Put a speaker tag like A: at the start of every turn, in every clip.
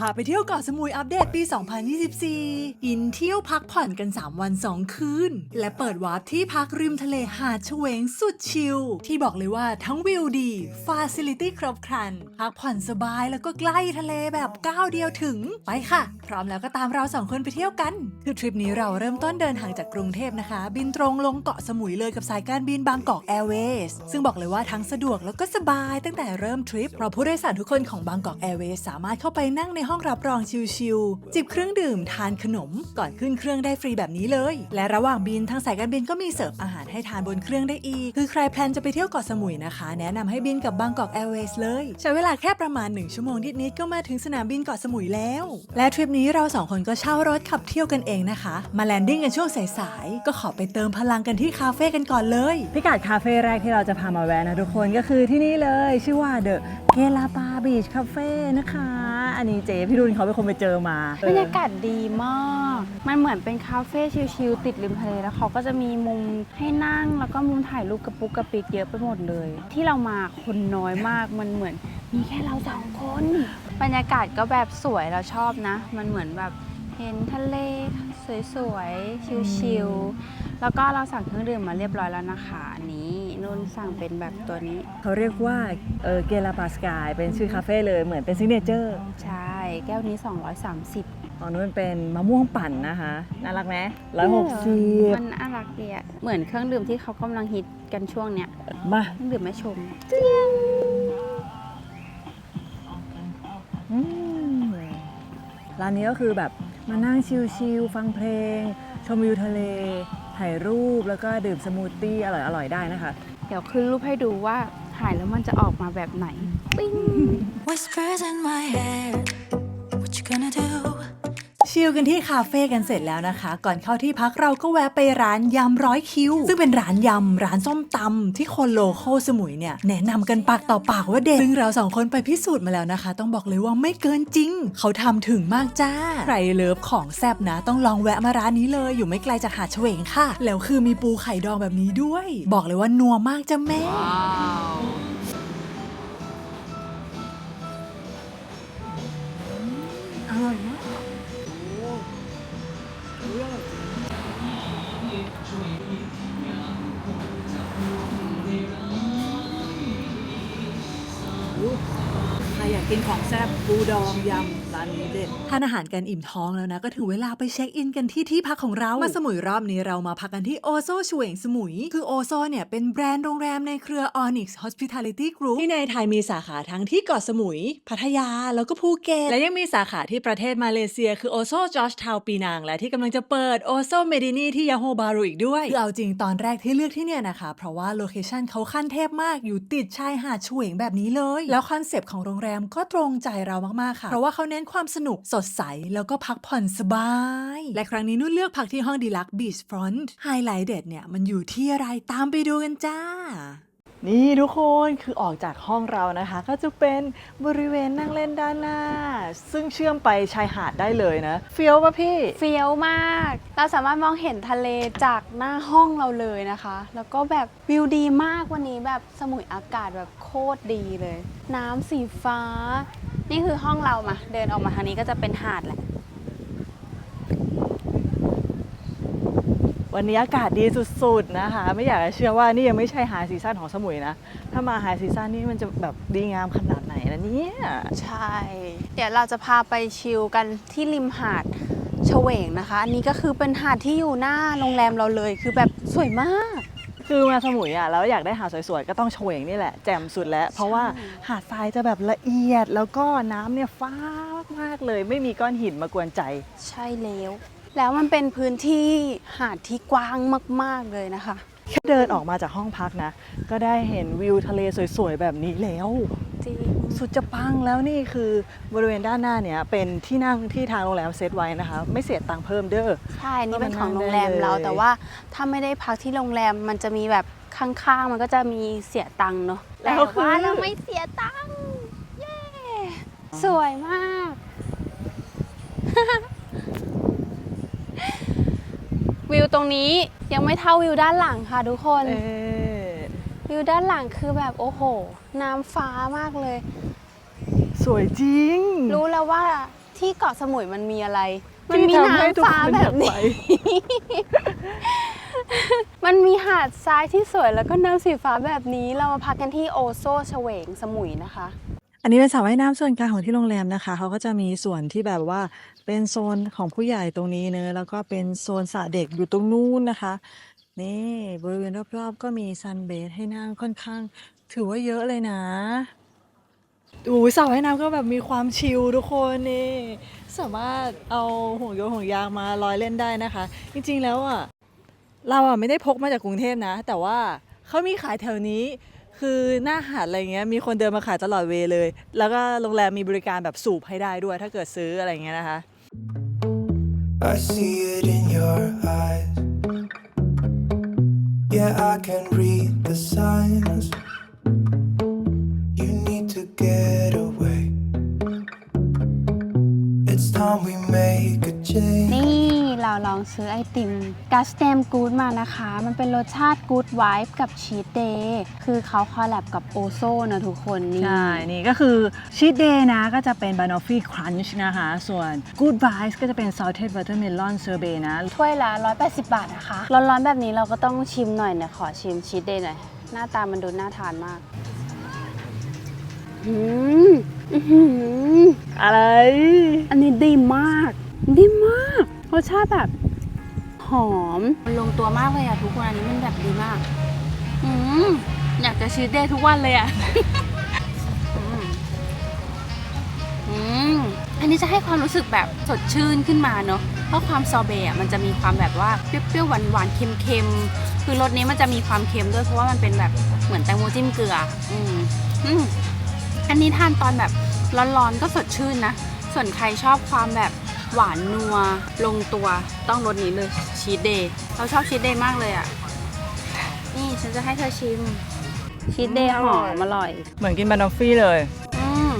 A: พาไปเที่ยวเกาะสมุยอัปเดตปี 2024 อินเที่ยวพักผ่อนกัน 3 วัน 2 คืน และเปิดวาร์ปที่พักริมทะเลหาดเฉวงสุดชิล ที่บอกเลยว่าทั้งวิวดี ฟาซิลิตี้ครบครัน พักผ่อนสบายแล้วก็ใกล้ทะเลแบบก้าวเดียวถึง ไปค่ะ พร้อมแล้วก็ตามเราสองคนไปเที่ยวกัน คือทริปนี้เราเริ่มต้นเดินทางจากกรุงเทพนะคะ บินตรงลงเกาะสมุยเลยกับสายการบินบางกอกแอร์เวย์ซึ่งบอกเลยว่าทั้งสะดวกแล้วก็สบายตั้งแต่เริ่มทริปเพราะผู้โดยสารทุกคนของบางกอกแอร์เวย์สามารถเข้าไปนั่งในห้องรับรองชิลๆจิบเครื่องดื่มทานขนมก่อนขึ้นเครื่องได้ฟรีแบบนี้เลย และระหว่างบินทางสายการบินก็มีเสิร์ฟอาหารให้ทานบนเครื่องได้อีก คือใครแพลนจะไปเที่ยวเกาะสมุยนะคะ แนะนำให้บินกับบางกอกแอร์เวย์เลย ใช้เวลาแค่ประมาณ 1 ชั่วโมงนิดๆก็มาถึงสนามบินเกาะสมุยแล้ว และทริปนี้เราสองคนก็เช่ารถขับเที่ยวกันเองนะคะ มาแลนดิ้งกันช่วงสายๆก็ขอไปเติมพลังกันที่คาเฟ่กันก่อนเลย
B: พิกัดคาเฟ่แรกที่เราจะพามาแวะนะทุกคนก็คือที่นี่เลย ชื่อว่าเดอะเกลาปาบีชคาเฟ่นะคะ อันนี้เจ๊พี่รุ่นเขาเป็นคนไปเจอมา
C: บรรยากาศดีมาก มันเหมือนเป็นคาเฟ่ชิลๆติดริมทะเลแล้วเขาก็จะมีมุมให้นั่งแล้วก็มุมถ่ายรูปกระปุกกระปิกเยอะไปหมดเลย ที่เรามาคนน้อยมากมันเหมือนมีแค่เราสองคน บรรยากาศก็แบบสวยเราชอบนะ มันเหมือนแบบเห็นทะเลสวยๆชิลๆแล้วก็เราสั่งเครื่องดื่มมาเรียบร้อยแล้วนะคะอัน นี้นุ่นสั่งเป็นแบบตัวนี้
B: เขาเรียกว่าเออเกลาปาสกาย เป็นชื่อคาเฟ่เลยเหมือนเป็นซิกเนเจอร์
C: ใช่ แก้วนี้ 230
B: ของนู้นเป็นมะม่วงปั่นนะคะ น่ารักไหมร้อยหกสิบ
C: มันน่ารักดีอะเหมือนเครื่องดื่มที่เขากำลังฮิตกันช่วงเนี้ย
B: มา
C: เครื่องดื่มแม่ชม
B: อืมร้านนี้ก็คือแบบมานั่งชิลๆฟังเพลง ชมวิวทะเล ถ่ายรูปแล้วก็ดื่มสมูทตี้อร่อยๆได้นะคะ
C: เดี๋ยวขึ้นรูปให้ดูว่าถ่ายแล้วมันจะออกมาแบบไหนปิ้ง
D: Whispers in my head. What you gonna do?
A: ชิลกันที่คาเฟ่กันเสร็จแล้วนะคะ ก่อนเข้าที่พักเราก็แวะไปร้านยำร้อยคิวซึ่งเป็นร้านยำร้านส้มตำที่คนโลโคสมุยเนี่ยแนะนำกันปากต่อปากว่าเด็ดซึ่งเราสองคนไปพิสูจน์มาแล้วนะคะ ต้องบอกเลยว่าไม่เกินจริง เขาทำถึงมากจ้า ใครเลิฟของแซบนะ ต้องลองแวะมาร้านนี้เลยอยู่ไม่ไกลจากหาดเฉวงค่ะ แล้วคือมีปูไข่ดองแบบนี้ด้วย บอกเลยว่านัวมากจ้ะแม่อร่อยม กินของแซ่บปูดองยำ ร้านนี้เด็ดทานอาหารกันอิ่มท้องแล้วนะ ก็ถึงเวลาไปเช็คอินกันที่ที่พักของเรา มาสมุยรอบนี้เรามาพักกันที่โอโซชเวงสมุย คือโอโซเนี่ยเป็นแบรนด์โรงแรมในเครือ Onyx Hospitality Group ที่ในไทยมีสาขาทั้งที่เกาะสมุย พัทยาแล้วก็ภูเก็ต และยังมีสาขาที่ประเทศมาเลเซีย คือโอโซจอร์จทาวปีนาง และที่กำลังจะเปิดโอโซเมดินีที่ยาโฮบารุอีกด้วยคือเอาจริงตอนแรกที่เลือกที่เนี่ยนะคะ เพราะว่าโลเคชันเขาขั้นเทพมากอยู่ติดชายหาดเฉวงแบบนี้เลย แล้วคอนเซปต์ของโรงแรมก็ตรงใจเรามากๆค่ะเพราะว่าเขาเน้นความสนุกสดใส แล้วก็พักผ่อนสบาย และครั้งนี้นุ่นเลือกพักที่ห้องดีลักบีชฟรอนต์ไฮไลท์เด็ดเนี่ยมันอยู่ที่อะไรตามไปดูกันจ้า
B: นี่ทุกคนคือออกจากห้องเรานะคะ ก็จะเป็นบริเวณนั่งเล่นด้านหน้า ซึ่งเชื่อมไปชายหาดได้เลยนะเฟี้ยวป่ะพี่
C: เฟี้ยวมาก เราสามารถมองเห็นทะเลจากหน้าห้องเราเลยนะคะ แล้วก็แบบวิวดีมากวันนี้แบบสมุยอากาศแบบโคตรดีเลย น้ำสีฟ้า นี่คือห้องเรามา เดินออกมาทางนี้ก็จะเป็นหาดแหละ
B: วันนี้อากาศดีสุดๆนะคะ ไม่อยากจะเชื่อว่านี่ยังไม่ใช่ไฮซีซั่นของสมุยนะ ถ้ามาไฮซีซั่นนี่มันจะแบบดีงามขนาดไหนนะเนี่ย
C: ใช่ เดี๋ยวเราจะพาไปชิลกันที่ริมหาดเฉวงนะคะ อันนี้ก็คือเป็นหาดที่อยู่หน้าโรงแรมเราเลย คือแบบสวยมาก
B: คือมาสมุยอะแล้วอยากได้หาดสวยๆ ก็ต้องเฉวงนี่แหละแจ่มสุดแล้ว เพราะว่าหาดทรายจะแบบละเอียดแล้วก็น้ำเนี่ยฟ้ามากๆเลย ไม่มีก้อนหินมากวนใจ
C: ใช่แล้ว แล้วมันเป็นพื้นที่หาดที่กว้างมาก ๆเลยนะคะ
B: แค่เดินออกมาจากห้องพักนะ ก็ได้เห็นวิวทะเลสวยๆ แบบนี้แล้ว
C: จริง
B: สุดจะปังแล้วนี่คือบริเวณด้านหน้าเนี่ยเป็นที่นั่งที่ทางโรงแรมเซตไว้นะคะ ไม่เสียตังค์เพิ่มเด้อ
C: ใช่นี่เป็น
B: ก็
C: ข
B: มา
C: อง
B: นั่ง
C: โรงแรมเรา
B: ได้เลย
C: แต่ว่าถ้าไม่ได้พักที่โรงแรมมันจะมีแบบข้างๆ มันก็จะมีเสียตังค์เนาะแต่ว่าเราไม่เสียตังค์เย้สวยมาก วิวตรงนี้ยังไม่เท่าวิวด้านหลังค่ะทุกคน
B: เออ
C: วิวด้านหลังคือแบบโอ้โห น้ำฟ้ามากเลย
B: สวยจริง
C: รู้แล้วว่าที่เกาะสมุยมันมีอะไร มัน
B: ที่
C: มี
B: ทำให้ทุก
C: น้ำฟ้า
B: คน
C: แบ
B: อยา
C: บ
B: กไป
C: นี้มันมีหาดทรายที่สวยแล้วก็น้ำสีฟ้าแบบนี้เรามาพักกันที่โอโซเฉวงสมุยนะคะ
B: อันนี้เป็นสระว่ายน้ำส่วนกลางของที่โรงแรมนะคะเขาก็จะมีส่วนที่แบบว่าเป็นโซนของผู้ใหญ่ตรงนี้เนอะแล้วก็เป็นโซนสระเด็กอยู่ตรงนู้นนะคะ นี่บริเวณรอบๆ ก็มีซันเบสให้นั่งค่อนข้าง ถือว่าเยอะเลยนะอูสระว่ายน้ำก็แบบมีความชิลทุกคนนี่ สามารถเอาห่วงโยงห่วงยางมาลอยเล่นได้นะคะ จริงๆแล้วอะเราอะไม่ได้พกมาจากกรุงเทพนะ แต่ว่าเขามีขายแถวนี้ คือหน้าหาดอะไรเงี้ยมีคนเดินมาขายตลอดเวเลย แล้วก็โรงแรมมีบริการแบบสูบให้ได้ด้วย ถ้าเกิดซื้ออะไรเงี้ยนะคะ
E: I see it in your eyes. Yeah, I can read the signs.
C: องซื้อไอติมกัสเตมกูดมานะคะ มันเป็นรสชาติกูดไวฟ์กับชีสเดย์คือเขาคอลแลบกับโอโซนะทุกคนนี่
B: ใช่ นี่ก็คือชีสเดย์นะก็จะเป็นบานอฟฟี่ครันช์นะคะ ส่วน Good Vibes ก็จะเป็น salted watermelon sorbet นะ
C: ถ้วยละ 180 บาทนะคะ ร้อนๆแบบนี้เราก็ต้องชิมหน่อยเนี่ยขอชิมชีสเดย์หน่อย หน้าตามันดูน่าทานมากอืมอื้อหือ
B: อะไร
C: อันนี้ดีมาก ดีมากรสชาติแบบ หอม มันลงตัวมากเลยอะทุกคนอันนี้มันแบบดีมาก อืมอยากจะชีสเดย์ทุกวันเลยอะอืมอืมอันนี้จะให้ความรู้สึกแบบสดชื่นขึ้นมาเนอะเพราะความซอเบต์อะมันจะมีความแบบว่าเปรี้ยวๆหวานๆเค็มๆคือรสนี้มันจะมีความเค็มด้วยเพราะว่ามันเป็นแบบเหมือนแตงโมจิ้มเกลือ อืมอืมอันนี้ทานตอนแบบร้อนๆก็สดชื่นนะส่วนใครชอบความแบบ หวานนัวลงตัวต้องรสนี้เลยชีสเดย์เราชอบชีสเดย์มากเลยอะ่ะ นี่ฉันจะให้เธอชิม ชีสเดย์หอมอร่อย
B: เหมือนกินบานอฟฟี่เลย
C: อืม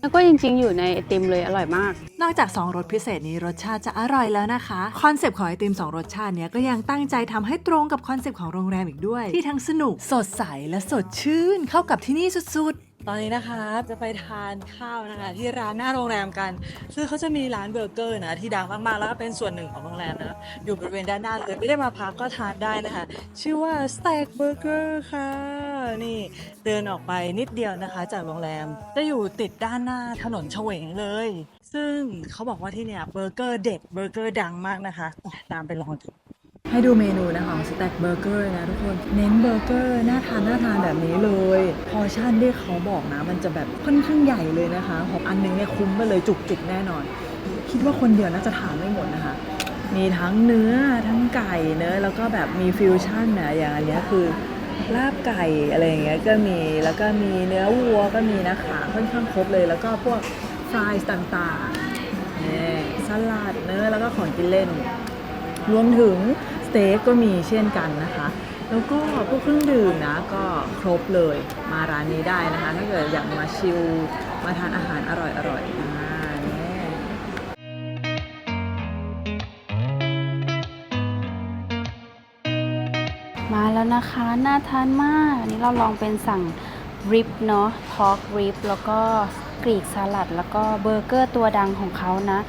C: แล้วก็จริงๆ อยู่ในไอติมเลยอร่อยมาก
A: นอกจาก 2รสพิเศษนี้รสชาติจะอร่อยแล้วนะคะ คอนเซปต์ของไอติม 2 รสชาติเนี้ยก็ยังตั้งใจทำให้ตรงกับคอนเซปต์ของโรงแรมอีกด้วย ที่ทั้งสนุกสดใสและสดชื่นเข้ากับที่นี่สุด
B: ตอนนี้นะคะจะไปทานข้าวนะคะ ที่ร้านหน้าโรงแรมกัน ซึ่งเขาจะมีร้านเบอร์เกอร์นะที่ดังมากๆ แล้วก็เป็นส่วนหนึ่งของโรงแรมนะอยู่บริเวณด้านหน้าเลยไม่ได้มาพักก็ทานได้นะคะ ชื่อว่า Stack Burger ค่ะนี่เดินออกไปนิดเดียวนะคะ จากโรงแรมจะอยู่ติดด้านหน้าถนนเฉวงเลย ซึ่งเขาบอกว่าที่เนี่ยเบอร์เกอร์เด็ดเบอร์เกอร์ดังมากนะคะอะตามไปลองดู ให้ดูเมนูนะคะของสแต็กเบอร์เกอร์นะทุกคน เน้นเบอร์เกอร์น่าทานน่าทานแบบนี้เลย พอชั่นที่เขาบอกนะ มันจะแบบค่อนข้างใหญ่เลยนะคะ ของอันนึงเนี่ยคุ้มไปเลยจุกๆแน่นอน คิดว่าคนเดียวน่าจะทานไม่หมดนะคะ มีทั้งเนื้อทั้งไก่เนื้อแล้วก็แบบมีฟิวชั่นนะอย่างอันนี้คือลาบไก่อะไรอย่างเงี้ยก็มีแล้วก็มีเนื้อวัวก็มีนะคะค่อนข้างครบเลย แล้วก็พวกฟรายต่างๆนี่สลัดเนื้อแล้วก็ของกินเล่น รวมถึง ต็กก็มีเช่นกันนะคะ แล้วก็พวกเครื่องดื่มนะก็ครบเลยมาร้านนี้ได้นะคะถ้าเกิดอยากมาชิลมาทานอาหารอร่อยๆอ่านี่
C: มาแล้วนะคะน่าทานมากอันนี้เราลองเป็นสั่งริบเนาะพอกริบแล้วก็กรีกสลัด แล้วก็เบอร์เกอร์ตัวดังของเขานะ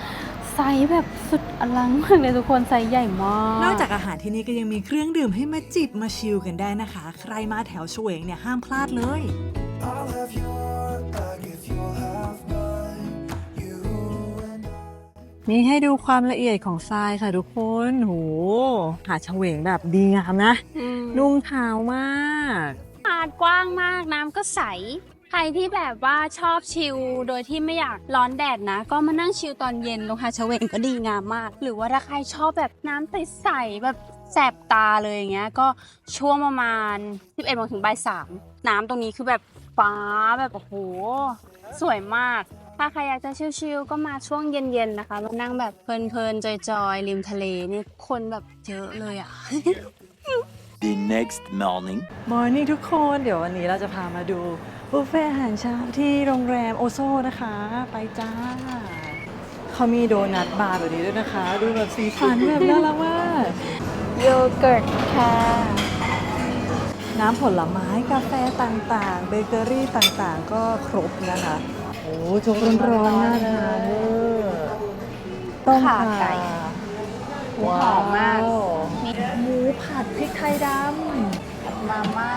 C: ไซส์แบบสุดอลังมากเลยทุกคนไซส์ใหญ่มาก
A: ๆนอกจากอาหารที่นี่ก็ยังมีเครื่องดื่มให้มาจิบมาชิลกันได้นะคะ ใครมาแถวเฉวงเนี่ยห้ามพลาดเลย
E: I'll have your back if you'll have mine. You and I.
B: นี่ให้ดูความละเอียดของทรายค่ะทุกคนโหหาดเฉวงแบบดีงามนะ นุ่มขาวมาก
C: หาดกว้างมากน้ำก็ใส ใครที่แบบว่าชอบชิลโดยที่ไม่อยากร้อนแดดนะ ก็มานั่งชิลตอนเย็นลงหาดเฉวงก็ดีงามมาก หรือว่าถ้าใครชอบแบบน้ำใสๆแบบแสบตาเลยอย่างเงี้ย ก็ช่วงประมาณ 11โมงถึงบ่ายสามน้ำตรงนี้คือแบบฟ้าแบบโอ้โหสวยมาก ถ้าใครอยากจะชิลๆก็มาช่วงเย็นๆนะคะมานั่งแบบเพลินๆจอยๆริมทะเลนี่คนแบบเยอะเลยอะ
F: The next morning.
B: มอร์นิ่งทุกคน เดี๋ยววันนี้เราจะพามาดู บุฟเฟ่อาหารเช้าที่โรงแรมโอโซนะคะ ไปจ้า เขามีโดนัทบาร์แบบนี้ด้วยนะคะ ดูแบบสีสันแบบน่ารักมาก
C: โยเกิร์ตค่ะ
B: น้ำผลไม้กาแฟต่างๆ เบเกอรี่ต่างๆ ก็ครบนะคะ โอ้โจ๊กร้อนๆน่าทานเลต้ม
C: ขาไก่หมูหอมมาก
B: ว้ว
C: มี
B: หมูผัดพริกไทยด
C: มาม่า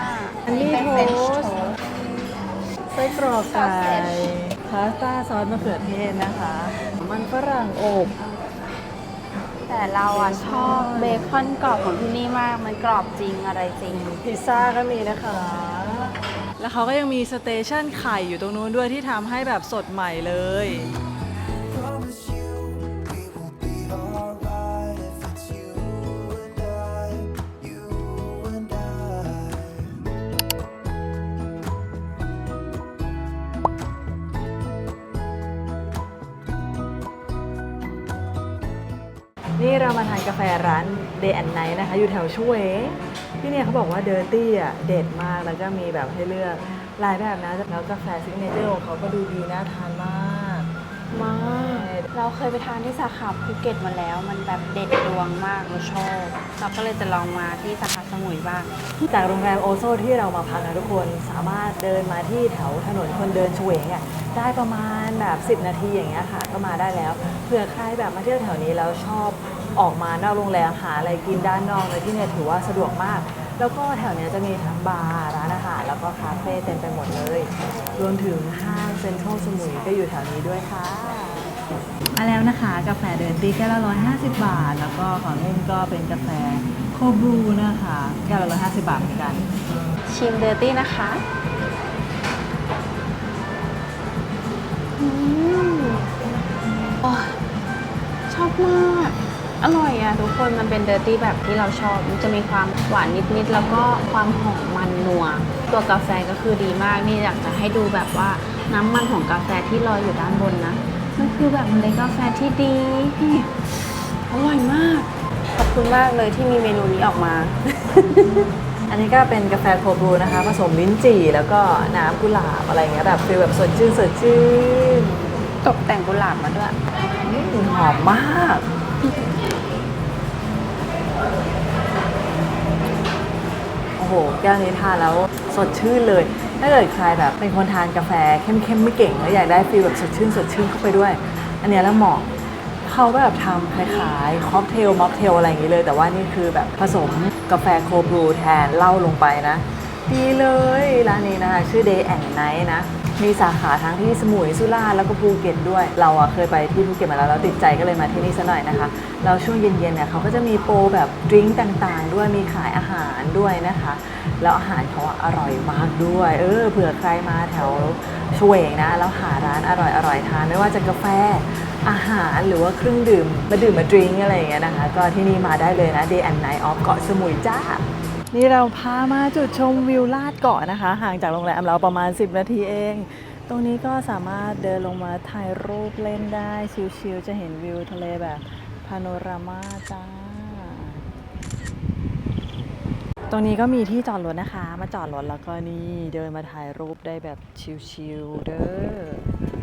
B: อันนี้
C: เป็น
B: โท
C: เฟรนช์
B: สต์
C: โทสต์ำ
B: ไส้กรอกไก่
C: Sausage
B: พาสต้าซอสมะเขือเทศนะคะ มันฝรั่งอบ
C: แต่เราอะชอบเบคอนกรอบของที่นี่มาก มันกรอบจริงอะไรจริง
B: พิซซ่าก็มีนะคะ แล้วเขาก็ยังมีสเตชันไข่อยู่ตรงนู้นด้วยที่ทำให้แบบสดใหม่เลย Day and Night นะคะ อยู่แถวช่วย ที่เนี่ยเขาบอกว่าเดอร์ตี้อะเด็ดมากแล้วก็มีแบบให้เลือกหลายแบบนะแล้วกาแฟซิกเนเจอร์ของเขาก็ดูดีน่าทานมาก
C: มากเราเคยไปทานที่สาขาภูเก็ตมาแล้ว มันแบบเด็ดดวงมากเราชอบเราก็เลยจะลองมาที่สาขาสมุยบ้าง
B: จากโรงแรมโอโซที่เรามาพักนะทุกคนสามารถเดินมาที่แถวถนนคนเดินเฉวงอะได้ประมาณแบบ 10 นาทีอย่างเงี้ยค่ะ ก็มาได้แล้วเผื่อใครแบบมาเที่ยวแถวนี้แล้วชอบ ออกมานอกโรงแรมหาอะไรกินด้านนอกเลยที่เนี่ยถือว่าสะดวกมาก แล้วก็แถวเนี้ยจะมีทั้งบาร์ร้านอาหารแล้วก็คาเฟ่เต็มไปหมดเลย รวมถึงห้างเซ็นทรัลสมุยก็อยู่แถวนี้ด้วยค่ะมาแล้วนะคะกาแฟเดินตีแก้วละ150 บาท แล้วก็ของนุ่นก็เป็นกาแฟโคบรูนะคะแก้วละ150 บาทเหมือนกัน
C: ชิมเดอร์ตี้นะคะอืมโอ้ยชอบมาก อร่อยอะทุกคนมันเป็นเดอร์ตี้แบบที่เราชอบ มันจะมีความหวานนิดๆ แล้วก็ความหอมมันนัว ตัวกาแฟก็คือดีมาก นี่อยากจะให้ดูแบบว่าน้ำมันของกาแฟที่ลอยอยู่ด้านบนนะ มันคือแบบเมล็ดกาแฟที่ดี อร่อยมาก ขอบคุณมากเลยที่มีเมนูนี้ออกมา
B: อันนี้ก็เป็นกาแฟโคบรูนะคะ ผสมลิ้นจี่ แล้วก็น้ำกุหลาบอะไรเงี้ยแบบฟีลแบบสดชื่นสดชื่น
C: ตกแต่งกุหลาบมาด้วย
B: อืมหอมมาก หแก้วนี้ทานแล้วสดชื่นเลย ถ้าเกิดใครแบบเป็นคนทานกาแฟเข้มๆไม่เก่งแล้วอยากได้ฟีลแบบสดชื่นสดชื่นเข้าไปด้วย อันนี้แล้วเหมาะเขาแบบทำคล้ายๆค็อกเทลม็อกเทลอะไรอย่างนี้เลย แต่ว่านี่คือแบบผสมกาแฟโคบรูแทนเหล้าลงไปนะ ดีเลยร้านนี้นะคะ ชื่อ Day and Night นะ มีสาขาทั้งที่สมุยสุราษฎร์แล้วก็ภูเก็ตด้วย เราอะเคยไปที่ภูเก็ตมาแล้วเราติดใจก็เลยมาที่นี่ซะหน่อยนะคะแล้วช่วงเย็นๆเนี่ยเขาก็จะมีโปรแบบดริงก์ต่างๆ ด้วยมีขายอาหารด้วยนะคะ แล้วอาหารเขาอะอร่อยมากด้วย เออเผื่อใครมาแถวชเวงนะแล้วหาร้านอร่อยๆทานไม่ว่าจะกาแฟอาหารหรือว่าเครื่องดื่มมาดื่มมาดริงก์อะไรอย่างเงี้ยนะคะ ก็ที่นี่มาได้เลยนะ Day and Night of เกาะสมุยจ้า นี่เราพามาจุดชมวิวลาดเกาะนะคะ ห่างจากโรงแรมเราประมาณ 10 นาทีเอง ตรงนี้ก็สามารถเดินลงมาถ่ายรูปเล่นได้ ชิลๆจะเห็นวิวทะเลแบบพาโนรามาจ้า ตรงนี้ก็มีที่จอดรถนะคะ มาจอดรถแล้วก็นี่เดินมาถ่ายรูปได้แบบชิลๆเด้อ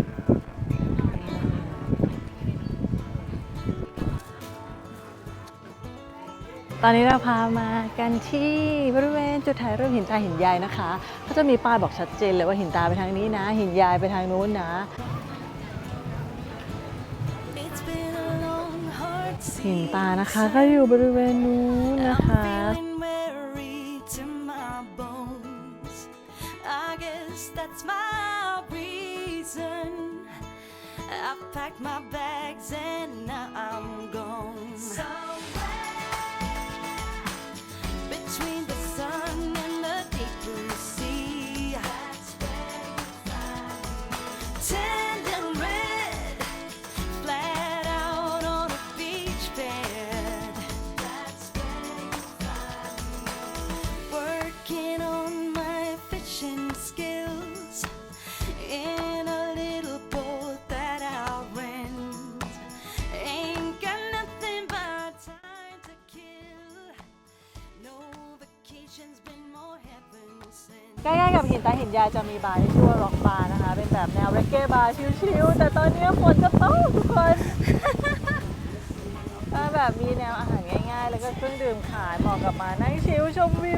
B: ตอนนี้เราพามากันที่บริเวณจุดถ่ายรูปหินตาหินยายนะคะเขาจะมีป้ายบอกชัดเจนเลยว่าหินตาไปทางนี้นะ หินยายไปทางนู้นนะ
D: It's been a long, hard
B: หิน
D: sea.
B: ตานะคะก็อยู่บริเวณนู้นนะคะ
D: I'm feeling weary to my bones. I guess that's my reason. I've packed my bags and now I'm gone.
B: กับหินตาหินยายจะมีบาร์ที่ชื่อว่าร็อกบาร์นะคะ เป็นแบบแนวเรกเก้บาร์ชิลๆแต่ตอนนี้ฝนจะตกทุกคนก็แบบมีแนวอาหารง่ายๆ แล้วก็เครื่องดื่มขายเหมาะกับมานั่งชิลชมวิว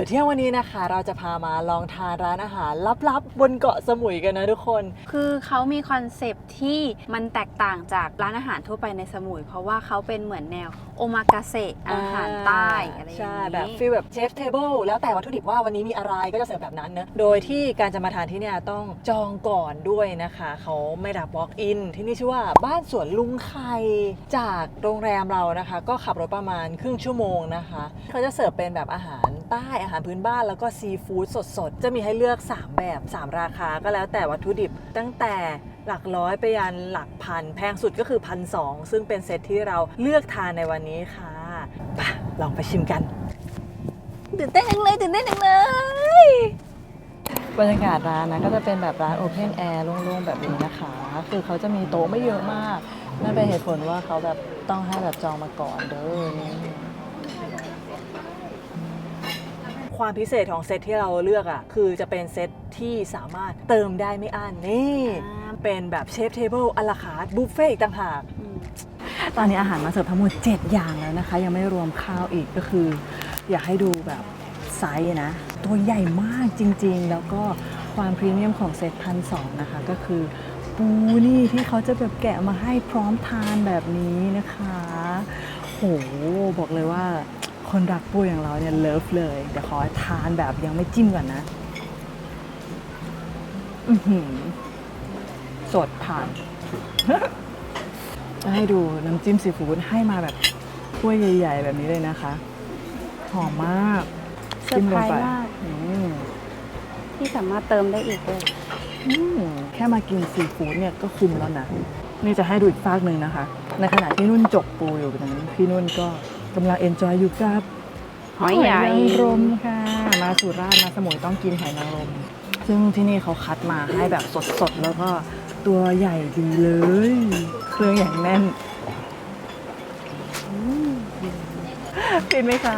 B: ดี๋ยว
G: ดี๋ยวเที่ยงวันนี้นะคะ เราจะพามาลองทานร้านอาหารลับๆ บนเกาะสมุยกันนะทุกคน
C: คือเขามีคอนเซปต์ที่มันแตกต่างจากร้านอาหารทั่วไปในสมุย เพราะว่าเขาเป็นเหมือนแนวโอมากาเสะอาหารใต้อะไรอย่าง
G: ใช่
C: นี้
G: แบบฟีลแบบเชฟเทเบิลแล้วแต่วัตถุดิบว่าวันนี้มีอะไรก็จะเสิร์ฟแบบนั้นเนอะโดยที่การจะมาทานที่เนี่ยต้องจองก่อนด้วยนะคะเขาไม่รับ walk in ที่นี่ชื่อว่าบ้านสวนลุงไข่จากโรงแรมเรานะคะ ก็ขับรถประมาณครึ่งชั่วโมงนะคะเขาจะเสิร์ฟเป็นแบบอาหาร ใต้อาหารพื้นบ้านแล้วก็ซีฟู้ดสดๆ จะมีให้เลือก 3 แบบ 3 ราคาก็แล้วแต่วัตถุดิบ ตั้งแต่หลักร้อยไปยันหลักพัน แพงสุดก็คือพันสซึ่งเป็นเซตที่เราเลือกทานในวันนี้ค่ะปลองไปชิมกัน
C: ตื่นเต้นจังเลยตื่นเต้นจังเลย
G: บรรยากาศร้านนะก็จะเป็นแบบร้านโอเพนแอร์โล่งๆแบบนี้นะคะ คือเขาจะมีโต๊ะไม่เยอะมากนั่นเป็นเหตุผลว่าเขาแบบต้องให้แบบจองมาก่อนเด้อนี่ ความพิเศษของเซตที่เราเลือกอะคือจะเป็นเซตที่สามารถเติมได้ไม่อั้นนี่เป็นแบบเชฟเทเบิลอลาคาร์บุฟเฟ่อีกต่างหากตอนนี้อาหารมาเสิร์ฟทั้งหมด 7 อย่างแล้วนะคะ ยังไม่รวมข้าวอีกก็คือ อยากให้ดูแบบไซส์นะ ตัวใหญ่มากจริงๆ แล้วก็ความพรีเมียมของเซตพันสองนะคะ ก็คือปูนี่ที่เขาจะแบบแกะมาให้พร้อมทานแบบนี้นะคะ โห บอกเลยว่า คนรักปูอย่างเราเนี่ยเลิฟเลย เดี๋ยวขอทานแบบยังไม่จิ้มก่อนนะ อือหือ สดผ่านจะให้ดูน้ำจิ้มซีฟู้ดให้มาแบบถ้วยใหญ่ ๆ แบบนี้เลยนะคะ หอมมาก
C: เซอร์ไพรส์มาก
G: อืม
C: ที่สามารถเติมได้อีกด้วย
G: อืมแค่มากินซีฟู้ดเนี่ยก็คุ้มแล้วนะ นี่จะให้ดูอีกฟากหนึ่งนะคะ ในขณะที่นุ่นจกปูอยู่นั้นพี่นุ่นก็ กำลังเอนจอยอยู่กับ
C: หอยใหญ่
G: นางรมค่ะ มาสุราษฎร์มาสมุยต้องกินหอยนางรม ซึ่งที่นี่เขาคัดมาให้แบบสดๆ แล้วก็ตัวใหญ่ดีเลย เครื่องอย่างแน่นฟินไหมคะ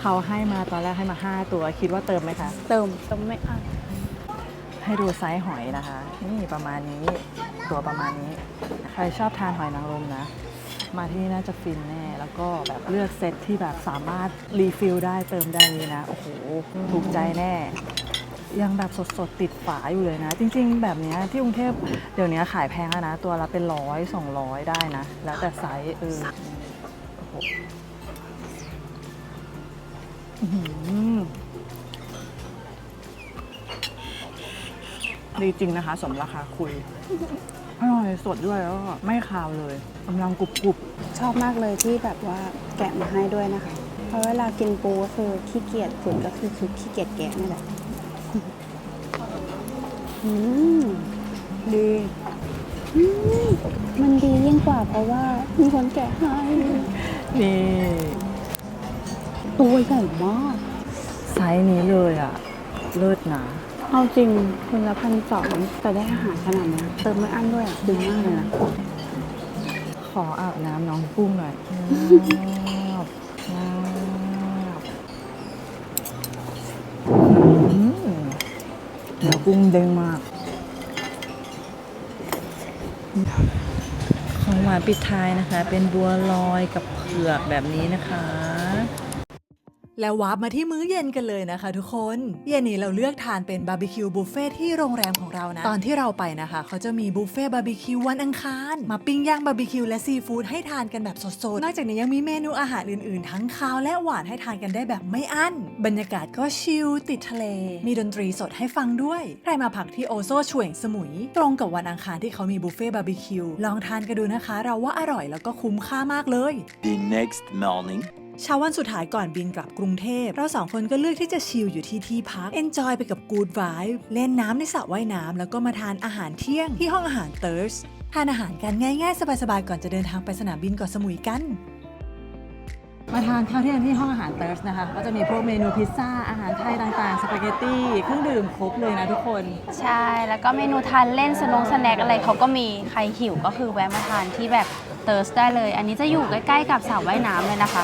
G: เขาให้มาตอนแรกให้มา 5 ตัวคิดว่าเติมไหมคะ
C: เติมเติมไม่อั้น
G: ให้ดูไซส์หอยนะคะ นี่ประมาณนี้ ตัวประมาณนี้ ใครชอบทานหอยนางรมนะ มาที่นี่น่าจะฟินแน่ แล้วก็แบบเลือกเซตที่แบบสามารถรีฟิลได้เติมได้เลยนะ โอ้โห ถูกใจแน่ ยังแบบสดๆ ติดฝาอยู่เลยนะ จริงๆ แบบเนี้ยที่กรุงเทพเดี๋ยวนี้ขายแพงแล้วนะ ตัวละเป็นร้อยสองร้อยได้นะ แล้วแต่ไซส์เออโอ้โหอื้อหือดีจริงนะคะ สมราคาคุย อร่อยสดด้วยแล้วก็ไม่คาวเลยกำลังกรุบกรุบ
C: ชอบมากเลยที่แบบว่าแกะมาให้ด้วยนะคะ เพราะเวลากินปูก็คือขี้เกียจสุดก็คือคือขี้เกียจแกะนี่แหละอืมดีอืมมันดียิ่งกว่าเพราะว่ามีคนแกะให้
G: นี่
C: ตัวใหญ่มาก
G: ไซส์นี้เลยอะเลิศนะ
C: เอาจริงคุณละพันสองแต่ได้อาหารขนาดนี้เติมไม่อั้นด้วยอะดีมากเลยนะ
G: ขออาบน้ำน้องกุ้งหน่อยงาบงาบอืมเนื้อกุ้งเด้งมาก ของหวานปิดท้ายนะคะ เป็นบัวลอยกับเผือกแบบนี้นะคะ
A: แล้ววาร์ปมาที่มื้อเย็นกันเลยนะคะทุกคน เย็นนี้เราเลือกทานเป็นบาร์บีคิวบุฟเฟ่ที่โรงแรมของเรานะ ตอนที่เราไปนะคะ เขาจะมีบุฟเฟ่บาร์บีคิววันอังคาร มาปิ้งย่างบาร์บีคิวและซีฟู้ดให้ทานกันแบบสดๆ นอกจากนี้ยังมีเมนูอาหารอื่นๆ ทั้งคาวและหวานให้ทานกันได้แบบไม่อั้น บรรยากาศก็ชิลติดทะเล มีดนตรีสดให้ฟังด้วย ใครมาพักที่โอโซช่วยสมุย ตรงกับวันอังคารที่เขามีบุฟเฟ่บาร์บีคิวลองทานกันดูนะคะ เราว่าอร่อยแล้วก็คุ้มค่ามากเลย
F: The next morning.
A: เช้าวันสุดท้ายก่อนบินกลับกรุงเทพ เราสองคนก็เลือกที่จะชิลอยู่ที่ที่พัก เอนจอยไปกับกูดไวฟ์เล่นน้ำในสระว่ายน้ำ แล้วก็มาทานอาหารเที่ยงที่ห้องอาหารเติร์สทานอาหารกันง่ายๆ สบายๆ ก่อนจะเดินทางไปสนามบินเกาะสมุยกัน
G: มาทานข้าวเที่ยงที่ห้องอาหารเติร์สนะคะ ก็จะมีพวกเมนูพิซซ่า อาหารไทยต่างๆ สปาเกตตี้ เครื่องดื่มครบเลยนะทุกคน
C: ใช่ แล้วก็เมนูทานเล่นสนงสแน็คอะไรเขาก็มี ใครหิวก็คือแวะมาทานที่แบบ เติร์สได้เลย อันนี้จะอยู่ใกล้ๆกับสระว่ายน้ำเลยนะคะ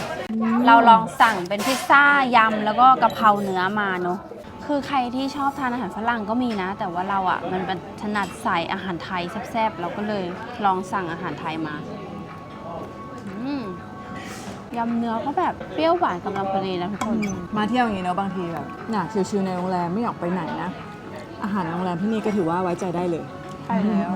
C: เราลองสั่งเป็นพิซซ่ายำแล้วก็กะเพราเนื้อมาเนอะคือใครที่ชอบทานอาหารฝรั่งก็มีนะ แต่ว่าเราอะมันเป็นถนัดสายอาหารไทยแซ่บๆเราก็เลยลองสั่งอาหารไทยมาอืมยำเนื้อก็แบบเปรี้ยวหวานกำลังพอดีนะทุกคน
B: มาเที่ยวอย่างนี้เนาะบางทีแบบอยากชิลๆในโรงแรมไม่อยากไปไหนนะ อาหารโรงแรมที่นี่ก็ถือว่าไว้ใจได้เลย
C: ใช่แล้ว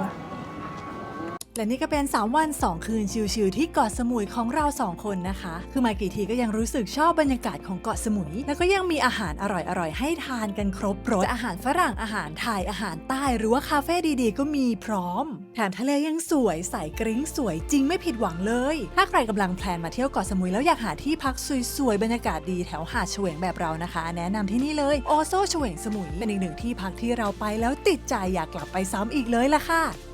A: และนี่ก็เป็น 3 วัน 2 คืนชิลๆที่เกาะสมุยของเรา 2 คนนะคะ คือมากี่ทีก็ยังรู้สึกชอบบรรยากาศของเกาะสมุย แล้วก็ยังมีอาหารอร่อยๆ ให้ทานกันครบรสอาหารฝรั่งอาหารไทยอาหารใต้ หรือว่าคาเฟ่ดีๆ ก็มีพร้อม แถมทะเลยังสวยใสกริ้งสวยจริงไม่ผิดหวังเลย ถ้าใครกำลังแพลนมาเที่ยวเกาะสมุยแล้วอยากหาที่พักสวยๆบรรยากาศดีแถวหาดเฉวงแบบเรานะคะ แนะนำที่นี่เลยโอโซเฉวงสมุยเป็นอีกหนึ่งที่พักที่เราไปแล้วติดใจอยากกลับไปซ้ำอีกเลยล่ะค่ะ